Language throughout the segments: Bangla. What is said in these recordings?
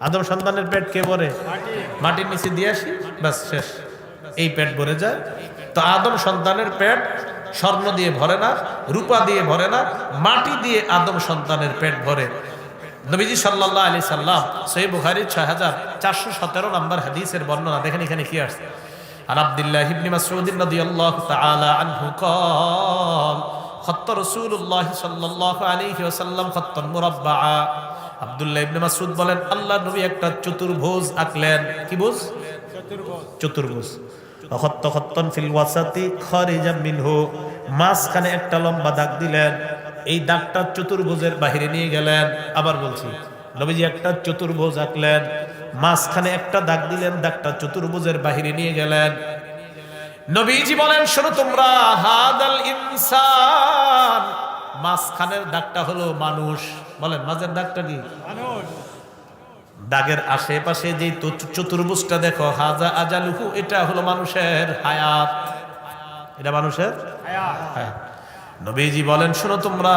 আদম সন্তানের পেট কে ভরে মাটির নিচে দিয়ে আসি ব্যাস শেষ এই পেট ভরে যায় তো আদম সন্তানের পেট স্বর্ণ দিয়ে ভরে না রূপা দিয়ে ভরে না মাটি দিয়ে আদম সন্তানের পেট ভরে নবীজি সাল্লাহ আলি সাল্লাম সহি বুখারির ছয় হাজার চারশো সতেরো নম্বর হাদিসের বর্ণনা দেখেন এখানে কি আসছে عن عبد الله بن مسعود رضي الله تعالى عنه قال خط رسول الله صلى الله عليه وسلم خطا مربعا আব্দুল্লাহ ইবনে মাসউদ বলেন আল্লাহ নবী একটা চতুর্ভুজ আঁকলেন। কি বুঝ চতুর্ভুজ। মাঝখানে একটা লম্বা দাগ দিলেন। এই দাগটা চতুর্ভুজের বাহিরে নিয়ে গেলেন। আবার বলছি, নবীজি একটা চতুর্ভুজ আঁকলেন। মাঝখানে একটা দাগ দিলেন, দাগটা চতুর্ভুজের বাহিরে নিয়ে গেলেন। নবীজি বলেন, শোনো তোমরা মাঝখানের দাগটা হলো মানুষ। বলেন, মাঝের দাগটা কি? দাগের আশেপাশে যে চতুর্ভুজটা দেখো, হাজা আজালুহু, এটা হলো মানুষের হায়াত। এটা মানুষের নবীজি বলেন, শোনো তোমরা,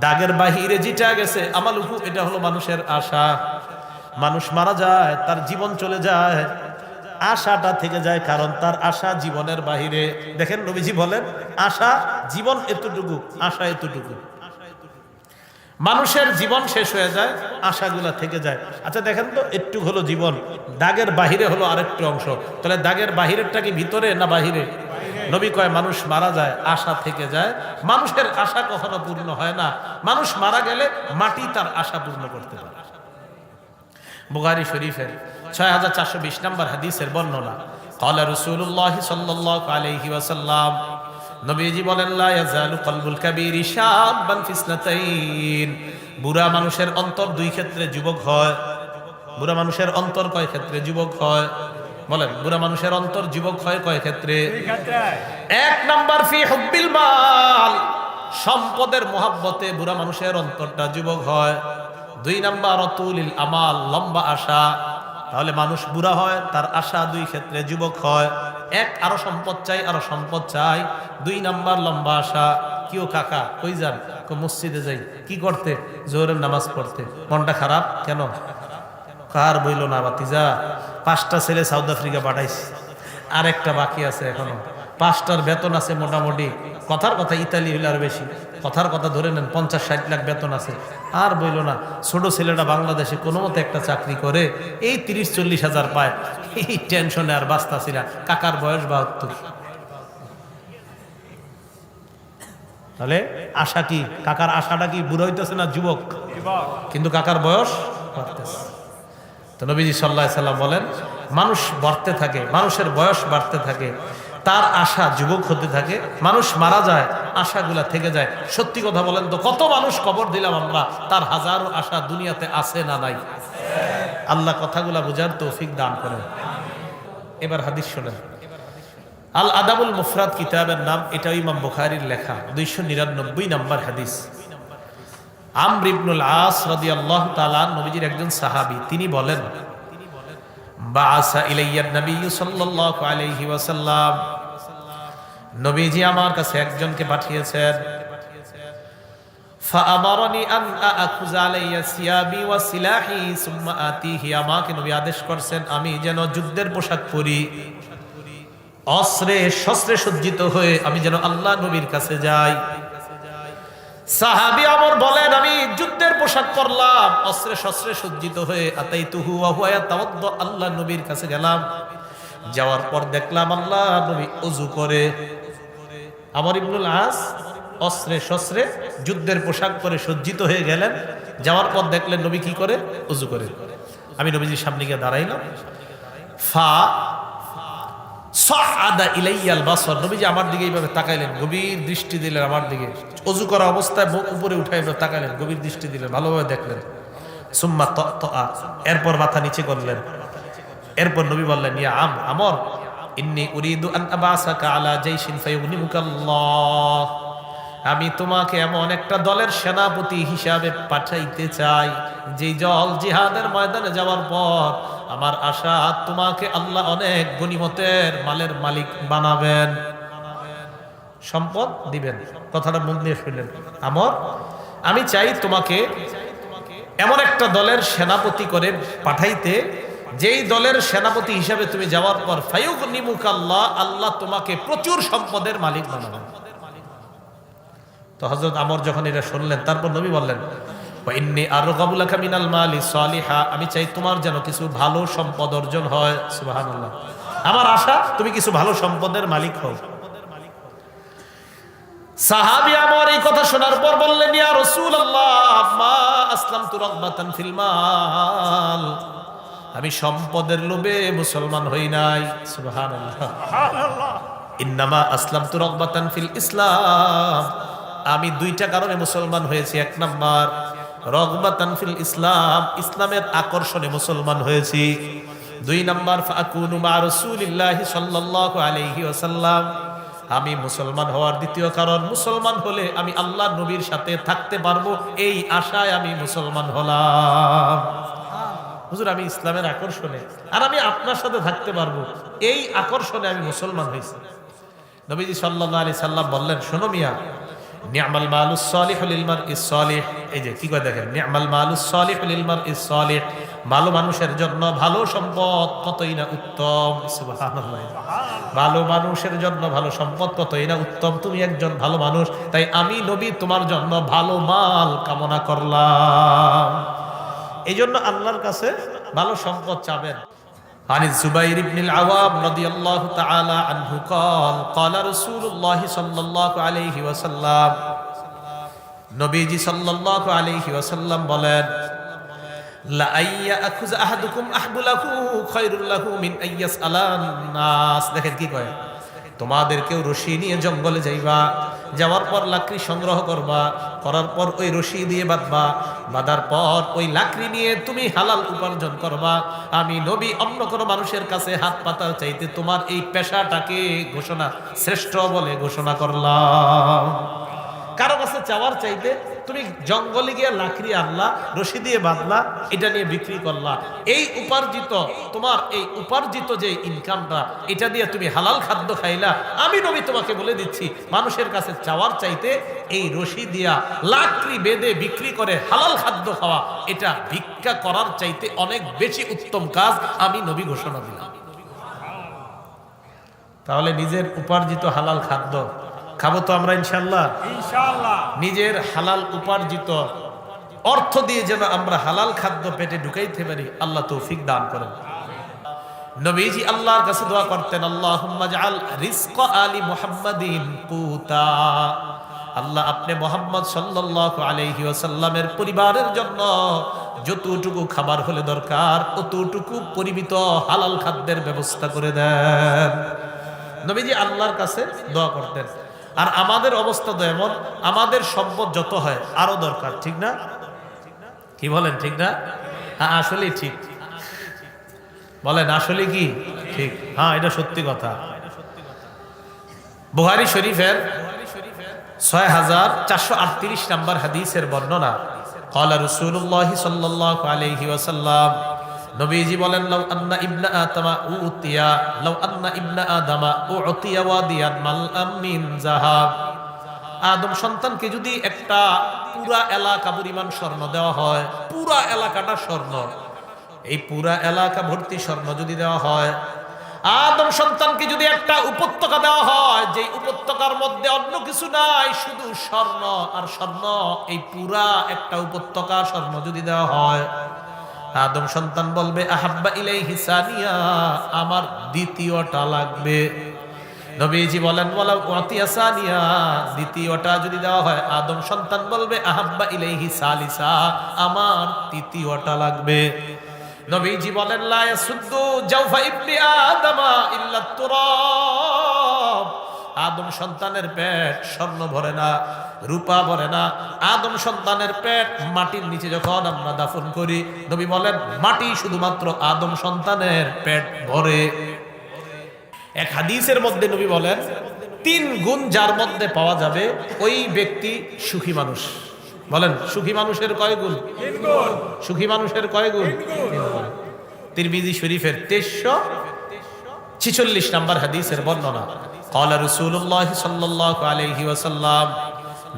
দাগের বাহিরে যেটা গেছে, আমালুহু, এটা হলো মানুষের আশা। মানুষ মারা যায়, তার জীবন চলে যায় আশাটা থেকে যায় কারণ তার আশা জীবনের বাহিরে। দেখেন নবীজি বলেন, আশা জীবন এতটুকু, আশা এতটুকু। মানুষের জীবন শেষ হয়ে যায়, আশাগুলা থেকে যায়। আচ্ছা দেখেন তো, একটু হলো জীবন, দাগের বাহিরে হলো আরেকটু অংশ। তাহলে দাগের বাহিরেরটা কি ভিতরে না বাহিরে? নবী কয়, মানুষ মারা যায়, আশা থেকে যায়। মানুষের আশা কখনো পূর্ণ হয় না। মানুষ মারা গেলে মাটি তার আশা পূর্ণ করতে পারে। বুখারি শরীফের ছয় বিশ নম্বর হাদিসের বর্ণনা। কলা রসুল্লাহ নবীজি বলেন, লা কলবুল ফিসনাতাইন। বুড়া মানুষের অন্তর দুই ক্ষেত্রে যুবক হয়। বুড়া মানুষের অন্তর কয় ক্ষেত্রে যুবক হয়? বলেন, বুড়া মানুষের অন্তর যুবক হয় কয় ক্ষেত্রে? এক নাম্বার, ফি হুব্বিল মাল। সম্পদের মোহাব্বতে বুড়া মানুষের অন্তরটা যুবক হয়। দুই নাম্বার, অতুলিল আমাল, লম্বা আশা। তাহলে মানুষ বুড়া হয়, তার আশা দুই ক্ষেত্রে যুবক হয়। এক, আরও সম্পদ চাই, আরও সম্পদ চাই। দুই নাম্বার, লম্বা আশা। কিও কাকা, কই যান? মসজিদে যাই। কি করতে? জোহরের নামাজ পড়তে। মনটা খারাপ? কেন? কার বইল না বাতিজা পাঁচটা ছেলে সাউথ আফ্রিকা পাঠাইছে। আর একটা বাকি আছে এখনও। পাঁচটার বেতন আছে মোটামুটি কথার কথা ইতালি হইলে আর বেশি। কথার কথা ধরে নেন, পঞ্চাশ ষাট লাখ বেতন আছে। আর বইল না, ছোট ছেলেটা বাংলাদেশে কোনো মতে একটা চাকরি করে, এই তিরিশ চল্লিশ হাজার পায়। এই টেনশনে আর বাস্তা ছিল কাকার বয়স বাহাত্তর। তাহলে আশা কি, কাকার আশাটা কি বুড়ো হইতেছে না যুবক? কিন্তু কাকার বয়স বাড়তেছে। তো নবীজি সাল্লাহ সাল্লাম বলেন, মানুষ বাড়তে থাকে, মানুষের বয়স বাড়তে থাকে। তার আশা যুবক হতে থাকে, মানুষ মারা যায়, আশাগুলা থেকে যায়। সত্যি কথা বলেন তো, কত মানুষ কবর দিলাম আমরা, তার হাজারো আশা দুনিয়াতে আছে না নাই? আল্লাহ কথাগুলা বোঝার তৌফিক দান করেন। এবার হাদিস শোনেন। আল আদাবুল মুফরাদ কিতাবের নাম এটাও ইমাম বুখারির লেখা, দুইশো নিরানব্বই নম্বর হাদিস। আমর ইবনুল আস রাদিয়াল্লাহু তাআলা নবীজির একজন সাহাবী, তিনি বলেন নবী নবীজি আমার কাছে একজনকে পাঠিয়েছেন। নবী আদেশ করছেন, আমি যেন যুদ্ধের পোশাক পরি। অস্ত্রে শস্ত্রে সজ্জিত হয়ে আমি যেন আল্লাহ নবীর কাছে যাই। সাহাবি আমর বলেন, আমি যুদ্ধের পোশাক পরলাম, অস্ত্রে শস্ত্রে সজ্জিত হয়ে আতাই তুহু আল্লাহ নবীর কাছে গেলাম। যাওয়ার পর দেখলাম আল্লাহ নবী অজু করে আমার ইবনুল আস অস্ত্রে শস্ত্রে যুদ্ধের পোশাক পরে সজ্জিত হয়ে গেলেন। যাওয়ার পর দেখলেন নবী কি করে? অজু করে। আমি নবীজির সামনে গিয়ে দাঁড়াইলাম। ফা সাদা ইলাইয়াল বাসর। নবীজি আমার দিকে এইভাবে তাকাইলেন, গভীর দৃষ্টি দিলেন আমার দিকে। অজু করা অবস্থায় মুখ উপরে উঠে উঠাই তাকাইলেন গভীর দৃষ্টি দিলেন, ভালোভাবে দেখলেন। সুম্মা ত এরপর মাথা নিচে করলেন। এরপর নবী বললেন, ইয়া আম, আমর, ইন্নি উরিদু আন আবাসাকা আলা জাইশিন ফায়ুগনিমুকাল্লাহ। আমি তোমাকে এমন একটা দলের সেনাপতি হিসাবে পাঠাইতে চাই, যে জল জিহাদের ময়দানে যাওয়ার পর আমার আশা, তোমাকে আল্লাহ অনেক গনিমতের মালের মালিক বানাবেন। সম্পদ দিবেন। কথাটা মুখ দিয়ে শুনলেন। আমর, আমি চাই তোমাকে এমন একটা দলের সেনাপতি করে পাঠাইতে, যেই দলের সেনাপতি হিসাবে তুমি যাওয়ার পর ফায়ুক নিমুক আল্লাহ আল্লাহ তোমাকে প্রচুর সম্পদের মালিক বানাবেন। তো হজরত আমর যখন এটা শুনলেন, তারপর নবী বললেন ইন্নি আরও গাবুলাকা মিনাল মালি সালিহা আমি চাই তোমার যেন কিছু ভালো সম্পদ অর্জন হয়। সুবহানাল্লাহ। আমার আশা তুমি কিছু ভালো সম্পদের মালিক হও। সাহাবি আমার এই কথা শোনার পর বললেন ইয়া রাসূলুল্লাহ মা আসলামতু রাগবাতান ফিল মাল। আমি সম্পদের লোভে মুসলমান হই নাই। সুবহানাল্লাহ। ইন্নামা আসলামতু রাগবাতান ফিল ইসলাম। আমি দুইটা কারণে মুসলমান হয়েছি। এক নাম্বার রগবাতান ফিল ইসলাম, ইসলামের আকর্ষণে মুসলমান হয়েছি। দুই নম্বর আলাইহি আমি মুসলমান হওয়ার দ্বিতীয় কারণ, মুসলমান হলে আমি আল্লাহ নবীর সাথে থাকতে পারব, এই আশায় আমি মুসলমান হলাম। হুজুর, আমি ইসলামের আকর্ষণে, আর আমি আপনার সাথে থাকতে পারব, এই আকর্ষণে আমি মুসলমান হয়েছি। নবীজি সাল্লাহ আলি সাল্লাম বললেন, শোনো মিয়া নিয়ামাল মালুস সালিহ লিলমার ইস সালিহ। এই যে, কি করে দেখেন? নিয়ামাল মালুস সালিহ লিলমার ইস সালিহ। ভালো মানুষের জন্য ভালো সম্পদ কতই না উত্তম? ভালো মানুষের জন্য ভালো সম্পদ কতই না উত্তম? তুমি একজন ভালো মানুষ, তাই আমি নবী, তোমার জন্য ভালো মাল কামনা করলাম। এই জন্য আল্লাহর কাছে ভালো সম্পদ চাবেন। عن الزبير بن العوام رضي الله تعالى عنه قال قال رسول الله صلى الله عليه وسلم নবীজি সাল্লাল্লাহু আলাইহি ওয়াসাল্লাম বলেন লা আইয়া আখুজ আহাদুকুম আহবুলাহু খায়রুল লাহু মিন আইয়াস আলান নাস দেখেন কি কয় তোমাদের কেউ রশি নিয়ে জঙ্গলে যাইবা, যাওয়ার পর লাকড়ি সংগ্রহ করবা, করার পর ওই রশি দিয়ে বাঁধবা, বাঁধার পর ওই লাকড়ি নিয়ে তুমি হালাল উপার্জন করবা। আমি নবী, অন্য কোনো মানুষের কাছে হাত পাতার চাইতে তোমার এই পেশাটাকে ঘোষণা শ্রেষ্ঠ বলে ঘোষণা করলাম। কারও কাছে চাওয়ার চাইতে তুমি জঙ্গলে গিয়ে লাকড়ি আনলা, রশি দিয়ে বাঁধলা, এটা নিয়ে বিক্রি করলা। এই উপার্জিত, তোমার এই উপার্জিত যে ইনকামটা এটা দিয়ে তুমি হালাল খাদ্য খাইলা। আমি নবী তোমাকে বলে দিচ্ছি, মানুষের কাছে চাওয়ার চাইতে এই রশি দিয়া লাকড়ি বেঁধে বিক্রি করে হালাল খাদ্য খাওয়া, এটা ভিক্ষা করার চাইতে অনেক বেশি উত্তম কাজ আমি নবী ঘোষণা দিলাম। তাহলে নিজের উপার্জিত হালাল খাদ্য খাব তো আমরা ইনশাল্লাহ ইনশাআল্লাহ। নিজের হালাল উপার্জিত অর্থ দিয়ে যেন আমরা হালাল খাদ্য পেটে ঢুকাইতে পারি আল্লাহ তৌফিক দান করেন। নবীজি আল্লাহর কাছে দোয়া করতেন আল্লাহুম্মা জাআল রিজক আলি মুহাম্মাদিন কুতা। আল্লাহ আপনি মোহাম্মদ সাল্লাল্লাহু আলাইহি ওয়াসাল্লামের পরিবারের জন্য যতটুকু খাবার হলে দরকার অতটুকু পরিমিত হালাল খাদ্যের ব্যবস্থা করে দেন। নবীজি আল্লাহর কাছে দোয়া করতেন আর আমাদের অবস্থা তো এমন, আমাদের সম্পদ যত হয় আরও দরকার, ঠিক না? কি বলেন, ঠিক না? হ্যাঁ আসলে ঠিক। বলেন আসলে কি? ঠিক। হ্যাঁ এটা সত্যি কথা। বুহারি শরীফের ছয় হাজার চারশো আটত্রিশ নাম্বার হাদিসের বর্ণনা। কলা রসুল্লাহ সাল্লাহ আলহি ওয়াসাল্লাম নবীজি বলেন, লাউ আন্না ইবনা আতামা উতিয়া, লাউ আন্না ইবনা আদামা উতিয়া ওয়াদিয়ান মাল আমিন জাহাব আদম সন্তানকে যদি একটা পুরা এলাকা পরিমাণ স্বর্ণ দেওয়া হয়, পুরা এলাকাটা স্বর্ণ। এই পুরা এলাকা ভর্তি স্বর্ণ যদি দেওয়া হয়, আদম সন্তানকে যদি একটা উপত্যকা দেওয়া হয় যে উপত্যকার মধ্যে অন্য কিছু নাই, শুধু স্বর্ণ আর স্বর্ণ, এই পুরা একটা উপত্যকা স্বর্ণ যদি দেওয়া হয় আদম সন্তান বলবে, আহাব্বা ইলাই হিসানিয়া আমার দ্বিতীয়টা লাগবে। নবীজি বলেন বলা ওয়াতিয়াসানিয়া দ্বিতীয়টা যদি দেওয়া হয়, আদম সন্তান বলবে, আহাব্বা ইলাইহি সালিসা, আমার তৃতীয়টা লাগবে। নবীজি বলেন, লা ইয়াসুদ্দু জাওফা ইবনি আদামা ইল্লা তুরাব। আদম সন্তানের পেট স্বর্ণ ভরে না রূপা ভরে না। আদম সন্তানের পেট মাটির নিচে যখন আমরা দাফন করি নবী বলেন মাটি শুধুমাত্র আদম সন্তানের পেট ভরে। এক হাদিসের মধ্যে নবী বলেন তিন গুণ যার মধ্যে পাওয়া যাবে ওই ব্যক্তি সুখী মানুষ। বলেন সুখী মানুষের কয় গুণ? সুখী মানুষের কয় গুণ। তিরমিজি শরীফের তেইশশো ছিচল্লিশ নম্বর হাদিসের বর্ণনা। কলা রসুল্লাহ সাল্লাহ আলহি ওসাল্লাম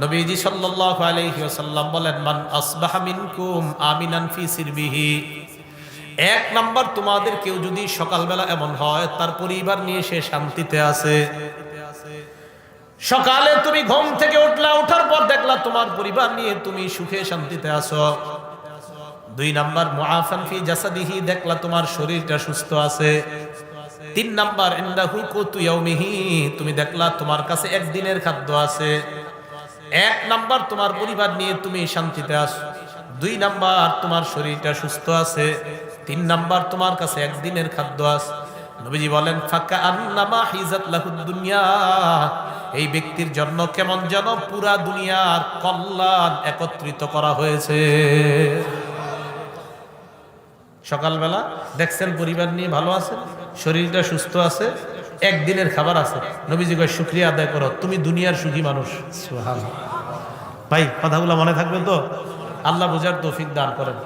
নবীজি সাল্লাহ আলহি ওসাল্লাম বলেন, মান আসবাহামিনকুম আমিনান ফি সিরবিহি। এক নাম্বার তোমাদের কেউ যদি সকালবেলা এমন হয়, তার পরিবার নিয়ে সে শান্তিতে আছে। সকালে তুমি ঘুম থেকে উঠলা, উঠার পর দেখলা তোমার পরিবার নিয়ে তুমি সুখে শান্তিতে আছো। দুই নাম্বার, মুআফান ফি জাসাদিহি, দেখলা তোমার শরীরটা সুস্থ আছে। তিন নাম্বার, ইন্দাহু কুতু ইয়াউমিহি, তুমি দেখলা তোমার কাছে একদিনের খাদ্য আছে। এক নাম্বার, তোমার পরিবার নিয়ে তুমি শান্তিতে আছো। দুই নাম্বার, তোমার শরীরটা সুস্থ আছে। তিন নাম্বার, তোমার কাছে একদিনের খাদ্য আছে। নবীজি বলেন, ফাঁকা আন্নামা হিজাত দুনিয়া। এই ব্যক্তির জন্য কেমন যেন পুরা দুনিয়ার কল্যাণ একত্রিত করা হয়েছে। সকালবেলা, দেখছেন পরিবার নিয়ে ভালো আছে শরীরটা সুস্থ আছে একদিনের খাবার আছে। নবীজি কয় শুক্রিয়া আদায় করো তুমি দুনিয়ার সুখী মানুষ। ভাই কথাগুলো মনে থাকবে তো? আল্লাহ বুঝার তৌফিক দান করেন।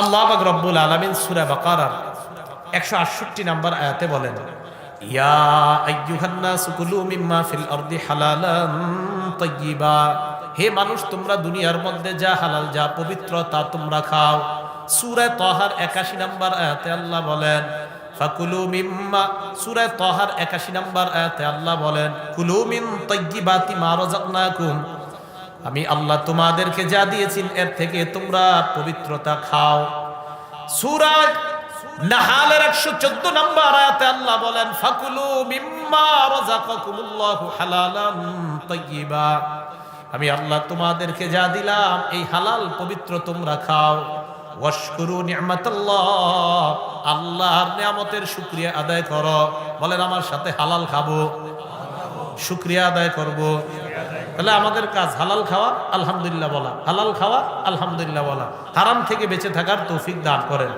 আল্লাহ পাক রব্বুল আলামিন সূরা বাকারার 168 নাম্বার আয়াতে বলেন ইয়া আইয়ুহান নাসু কুলু মিম্মা ফিল আরদি হালালান তাইয়্যিবা। হে মানুষ তোমরা দুনিয়ার মধ্যে যা হালাল যা পবিত্র তা তোমরা খাও। সূরা তাহার 81 নাম্বার আয়াতে আল্লাহ বলেন মিম্মা সূরা তাহার 81 নাম্বার আয়াতে আল্লাহ বলেন, কুলু আমি আল্লাহ তোমাদেরকে যা দিয়েছি এর থেকে তোমরা পবিত্রতা খাও। সূরা নাহালের 114 নম্বর আয়াতে আল্লাহ বলেন, ফাকুলু মিম্মা আমি আল্লাহ তোমাদেরকে যা দিলাম, এই হালাল পবিত্র তোমরা খাও। ওয়াশকুরু নি'মাতাল্লাহ আল্লাহর নিয়ামতের শুকরিয়া আদায় করো বলেন আমার সাথে হালাল খাবো শুক্রিয়া আদায় করব তাহলে আমাদের কাজ হালাল খাওয়া আলহামদুলিল্লাহ বলা হালাল খাওয়া আলহামদুলিল্লাহ বলা হারাম থেকে বেঁচে থাকার তৌফিক দান করেন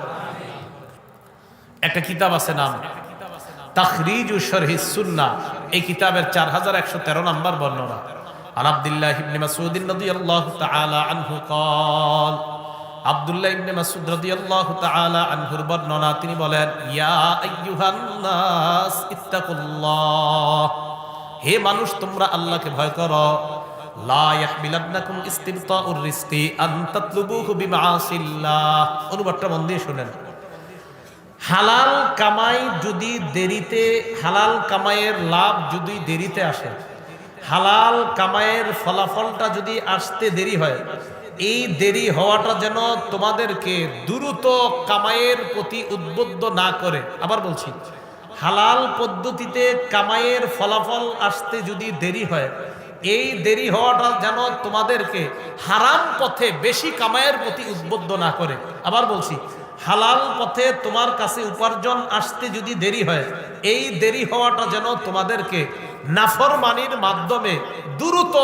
একটা কিতাব আছে নাম তাখরিজ শরহি সুন্না এই কিতাবের চার হাজার একশো তেরো নম্বর বর্ণনা عن عبد الله بن مسعود رضي الله تعالى عنه قال আব্দুল্লাহ ইবনে মাসউদ রাদিয়াল্লাহু তাআলা আনহুর বর্ণনা, তিনি বলেন, ইয়া আইয়ুহান নাস ইত্তাকুল্লাহ। হে মানুষ, তোমরা আল্লাহকে ভয় করো। লা ইয়াহমিলান্নাকুম ইস্তিবতাউর রিজকি আন তাতলুবুহু বিমাআসিল্লাহ। অনুবাদটা মন দিয়ে শুনেন। হালাল কামাই যদি দেরিতে, হালাল কামাইয়ের লাভ যদি দেরিতে আসে, হালাল কামাইয়ের ফলাফলটা যদি আসতে দেরি হয় এই দেরি হওয়াটা যেন তোমাদেরকে দ্রুত কামায়ের প্রতি উদ্বুদ্ধ না করে। আবার বলছি, হালাল পদ্ধতিতে কামায়ের ফলাফল আসতে যদি দেরি হয়, এই দেরি হওয়াটা যেন তোমাদেরকে হারাম পথে বেশি কামায়ের প্রতি উদ্বুদ্ধ না করে। আবার বলছি হালাল পথে তোমার কাছে উপার্জন আসতে যদি দেরি হয়, এই দেরি হওয়াটা যেন তোমাদেরকে নাফরমানির মাধ্যমে দ্রুত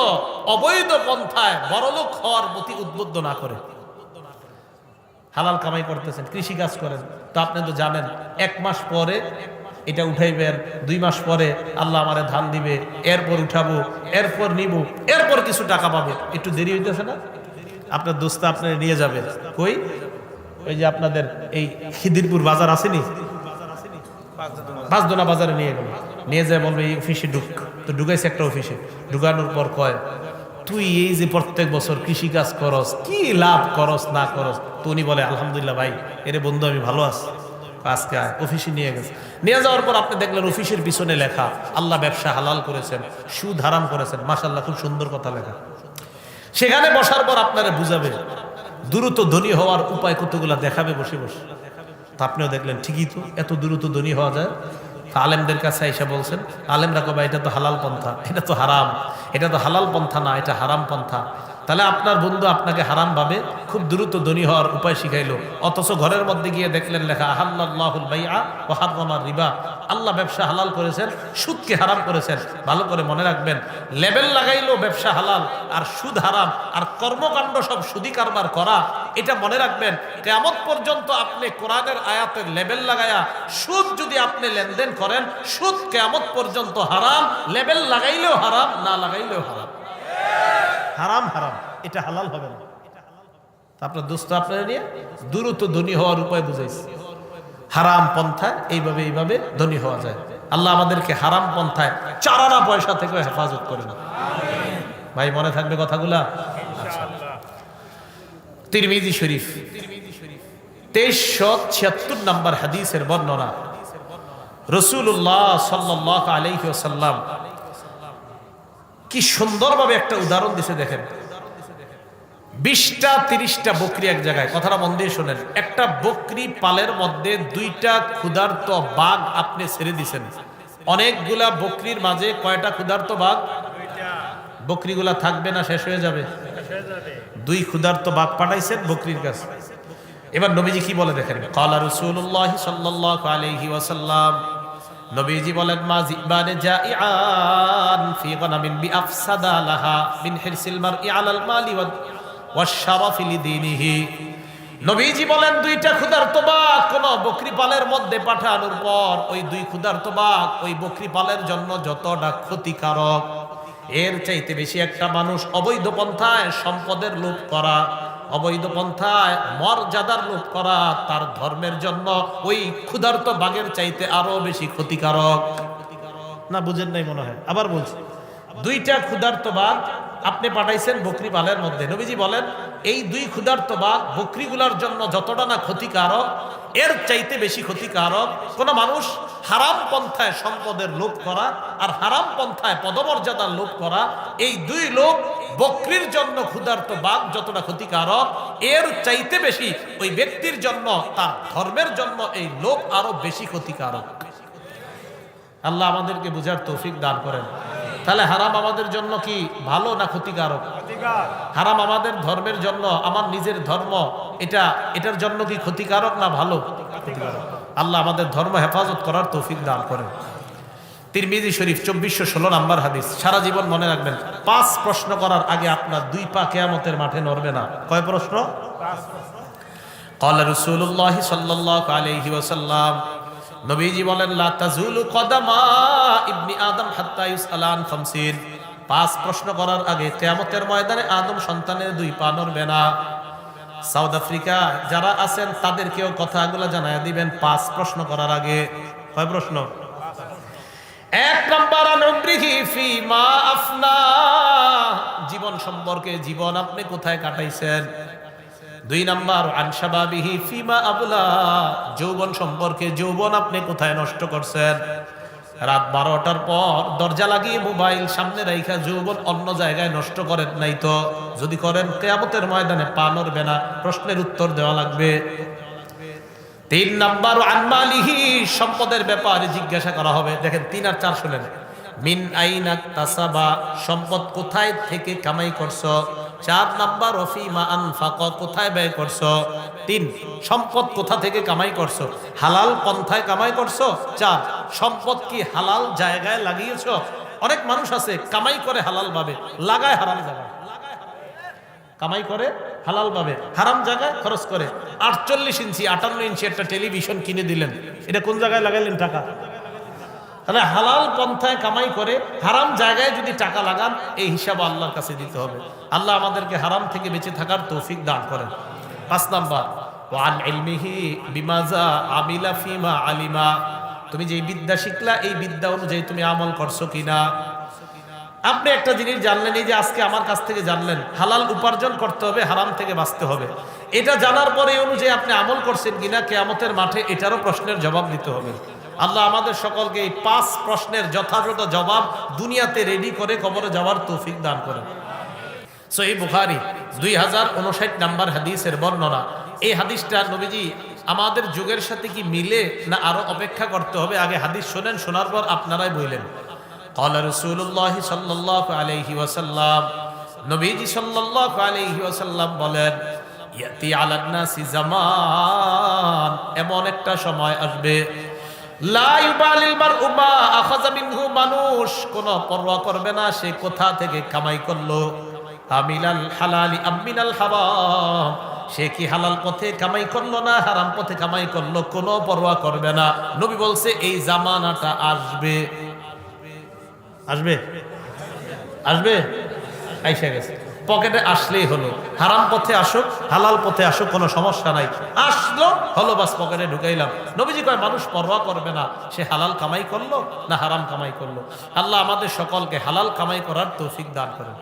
অবৈধ পন্থায় বড়লোক হওয়ার প্রতি উদ্বুদ্ধ না করে। হালাল কামাই করতেছেন, কৃষি কাজ করেন। তো আপনি তো জানেন, এক মাস পরে এটা উঠাইবেন, দুই মাস পরে আল্লাহ আমারে ধান দিবে, এরপর উঠাবো, এরপর নিব, এরপর কিছু টাকা পাবে। একটু দেরি হইতেছে না? আপনার দোস্ত আপনার নিয়ে যাবে। কই? ওই যে আপনাদের এই খিদিরপুর বাজার আসেনি? পাঁচদোনা বাজারে নিয়ে গেল। নিয়ে যায় বলবে, এই অফিসে ঢুক। তো ঢুকাইছে একটা অফিসে ঢুকানোর পর কয়, তুই এই যে প্রত্যেক বছর কৃষি কাজ করস, কি লাভ করস, না করস? তো উনি বলে, আলহামদুলিল্লাহ ভাই, এরে বন্ধু, আমি ভালো আছি। আজকে অফিসে নিয়ে গেছে। নিয়ে যাওয়ার পর আপনি দেখলেন অফিসের পিছনে লেখা, আল্লাহ ব্যবসা হালাল করেছেন, সুদ হারাম করেছেন। মাসাল্লাহ খুব সুন্দর কথা লেখা। সেখানে বসার পর আপনারা বুঝাবে দ্রুত ধনী হওয়ার উপায় কতগুলা দেখাবে বসে বসে? তা আপনিও দেখলেন, ঠিকই তো, এত দ্রুত ধনী হওয়া যায়? আলেমদের কাছে এসে বলছেন, আলেমরা কবে এটা তো হালাল পন্থা, এটা তো হারাম, এটা তো হালাল পন্থা না, এটা হারাম পন্থা। তাহলে আপনার বন্ধু আপনাকে হারাম ভাবে খুব দ্রুত ধনী হওয়ার উপায় শিখাইলো। অথচ ঘরের মধ্যে গিয়ে দেখলেন লেখা আহাল্লাহুল রিবা। আল্লাহ ব্যবসা হালাল করেছেন, সুদকে হারাম করেছেন। ভালো করে মনে রাখবেন, লেবেল লাগাইলো ব্যবসা হালাল, আর সুদ হারাম, আর কর্মকাণ্ড সব সুদি কারবার করা, এটা মনে রাখবেন কেমন পর্যন্ত আপনি কোরআনের আয়াতের লেবেল লাগায়া, সুদ যদি আপনি লেনদেন করেন, সুদ কেমন পর্যন্ত হারাম, লেবেল লাগাইলেও হারাম, না লাগাইলেও হারাম। হারাম হারাম। এটা হালাল হবে না। আপনার দোস্ত আপনারা নিয়ে দ্রুত ধনী হওয়ার উপায় বুঝাইছে। হারাম পন্থায় এইভাবে এইভাবে ধনী হওয়া যায়। আল্লাহ আমাদেরকে হারাম পন্থায় চারানা পয়সা থেকে হেফাজত করে না ভাই, মনে থাকবে কথাগুলা? তিরমিজি শরীফ। তেইশশো ছিয়াত্তর নম্বর হাদিসের বর্ণনা। রসুল্লাহ সাল্লাহ আলহি সাল্লাম কি সুন্দরভাবে একটা উদাহরণ দিছে দেখেন। বিশটা, তিরিশটা বকরি এক জায়গায়। কথাটা মন দিয়ে শোনেন। একটা বকরি পালের মধ্যে দুইটা ক্ষুধার্ত বাঘ আপনি ছেড়ে দিছেন। অনেকগুলা বকরির মাঝে কয়টা ক্ষুধার্ত বাঘ? বকরিগুলা থাকবে না, শেষ হয়ে যাবে। দুই ক্ষুধার্ত বাঘ পাঠাইছেন বকরির কাছে। এবার নবীজি কি বলে দেখেন? কালা রসুল্লাহ সাল্লাহ আলহি ওয়াসাল্লাম নবীজি বলেন, মা জিবানে জাইআন ফি গনামিন বি আফসাদা লাহা মিন হিরসিল মারই আলাল মালি ওয়া শারাফি লিদিনিহি। নবীজি বলেন, দুইটা ক্ষুধার্ত বাঘ কোন বকরি পালের মধ্যে পাঠানোর পর ওই দুই ক্ষুধার্ত বাঘ ওই বকরি পালের জন্য যতটা ক্ষতিকারক, এর চাইতে বেশি একটা মানুষ অবৈধ পন্থায় সম্পদের লোভ করা অবৈধ পন্থায় মর্যাদার লোভ করা তার ধর্মের জন্য ওই ক্ষুধার্ত বাঘের চাইতে আরও বেশি ক্ষতিকারক। না বুঝেন নাই মনে হয়। আবার বলছি। দুইটা ক্ষুধার্ত বাঘ আপনি পাঠাইছেন বকরি পালের মধ্যে। নবীজি বলেন এই দুই ক্ষুধার্ত বাঘ বকরিগুলার জন্য যতটা না ক্ষতিকারক এর চাইতে বেশি ক্ষতিকারক কোন মানুষ হারাম পন্থায় সম্পদের লোভ করা আর হারাম পন্থায় পদমর্যাদার লোভ করা এই দুই লোক বকরির জন্য ক্ষুধার্ত বাঘ যতটা ক্ষতিকারক, এর চাইতে বেশি ওই ব্যক্তির জন্য, তার ধর্মের জন্য এই লোক আরও বেশি ক্ষতিকারক। আল্লাহ আমাদেরকে বুঝার তৌফিক দান করেন। তাহলে হারাম আমাদের জন্য কি ভালো না ক্ষতিকারক? হারাম আমাদের ধর্মের জন্য, আমার নিজের ধর্ম, এটা, এটার জন্য কি ক্ষতিকারক না ভালো? আল্লাহ আমাদের ধর্ম হেফাজত করার তৌফিক দান করেন। তিরমিজি শরীফ চব্বিশশো ষোলো নাম্বার হাদিস সারা জীবন মনে রাখবেন পাঁচ প্রশ্ন করার আগে আপনার দুই পা কেয়ামতের মাঠে নড়বে না কয় প্রশ্ন قال رسول الله صلى الله عليه وسلم নবীজি বলেন লা তাজুলু কদামা ইবনি আদম হাত্তা ইউসআলান খামসিন পাঁচ প্রশ্ন করার আগে কিয়ামতের ময়দানে আদম সন্তানের দুই পা নড়বে না সাউথ আফ্রিকা যারা আছেন তাদেরকেও কথাগুলো জানায় দিবেন পাঁচ প্রশ্ন করার আগে কয় প্রশ্ন এক নম্বর জীবন সম্পর্কে জীবন আপনি কোথায় কাটাইছেন? দুই নাম্বার আনসাবাবিহি ফিমা আবুলা। যৌবন সম্পর্কে যৌবন আপনি কোথায় নষ্ট করছেন? রাত বারোটার পর দরজা লাগিয়ে মোবাইল সামনে রাইখা যৌবন অন্য জায়গায় নষ্ট করেন নাই তো? যদি করেন, কেয়ামতের ময়দানে পা নড়বে না। প্রশ্নের উত্তর দেওয়া লাগবে। তিন নাম্বার আনমালিহি সম্পদের ব্যাপারে জিজ্ঞাসা করা হবে। দেখেন, তিন আর চার শুনেন। মিন আইনা তাসাবা, সম্পদ কোথায় থেকে কামাই করছ? চার নাম্বার রফিমা আনফাক, কোথায় ব্যয় করছ? তিন, সম্পদ কোথা থেকে কামাই করছ? হালাল পন্থায় কামাই করছ? চার, সম্পদ কি হালাল জায়গায় লাগিয়েছো? অনেক মানুষ আছে, কামাই করে হালাল ভাবে, লাগায় হারাম জায়গায়। কামাই করে, হালাল ভাবে হারাম জায়গায় খরচ করে। আটচল্লিশ ইঞ্চি, আটান্ন ইঞ্চি একটা টেলিভিশন কিনে দিলেন। এটা কোন জায়গায় লাগাইলেন টাকা? তাহলে হালাল পন্থায় কামাই করে, হারাম জায়গায় যদি টাকা লাগান, এই হিসাব আল্লাহর কাছে দিতে হবে। আল্লাহ আমাদেরকে হারাম থেকে বেঁচে থাকার তৌফিক দান করেন। পাঁচ নাম্বার, ওয়ান ফিমা আলিমা। তুমি যে বিদ্যা শিখলা, এই বিদ্যা অনুযায়ী তুমি আমল করছ কিনা? আপনি একটা জিনিস জানলেন এই যে আজকে আমার কাছ থেকে জানলেন, হালাল উপার্জন করতে হবে, হারাম থেকে বাঁচতে হবে। এটা জানার পরে অনুযায়ী আপনি আমল করছেন কিনা, কেয়ামতের মাঠে এটারও প্রশ্নের জবাব দিতে হবে। আল্লাহ আমাদের সকলকে এই পাঁচ প্রশ্নের যথাযথ জবাব দুনিয়াতে রেডি করে কবরে যাওয়ার তৌফিক দান করেন। সহি বুখারি দুই হাজার উনষাট নাম্বার হাদিসের বর্ণনা। এই হাদিসটা নবীজি, আমাদের যুগের সাথে কি মিলে না আরও অপেক্ষা করতে হবে? আগে হাদিস শোনেন, শোনার পর আপনারাই বললেন। قال رسول الله صلى الله عليه وسلم নবীজি সাল্লাল্লাহু আলাইহি ওয়াসাল্লাম বলেন ইয়াতি আলান নাসি জামান এমন একটা সময় আসবে লা ইউবালিল মারউ মা আখাযা মিনহু মানুষ কোন পরোয়া করবে না সে কোথা থেকে কামাই করলো আমিলাল হালালি আমিনাল হারাম সে কি হালাল পথে কামাই করলো না হারাম পথে কামাই করলো কোনো পরোয়া করবে না নবী বলছে এই জামানাটা আসবে আসবে? আসবে? আইসা গেছে। পকেটে আসলেই হলো। হারাম পথে আসুক, হালাল পথে আসুক, কোনো সমস্যা নাই। আসলো, হলো বাস, পকেটে ঢুকাইলাম। নবীজি কয়, মানুষ পরোয়া করবে না। সে হালাল কামাই করল না হারাম কামাই করল? আল্লাহ আমাদের সকলকে হালাল কামাই করার তৌফিক দান করেন।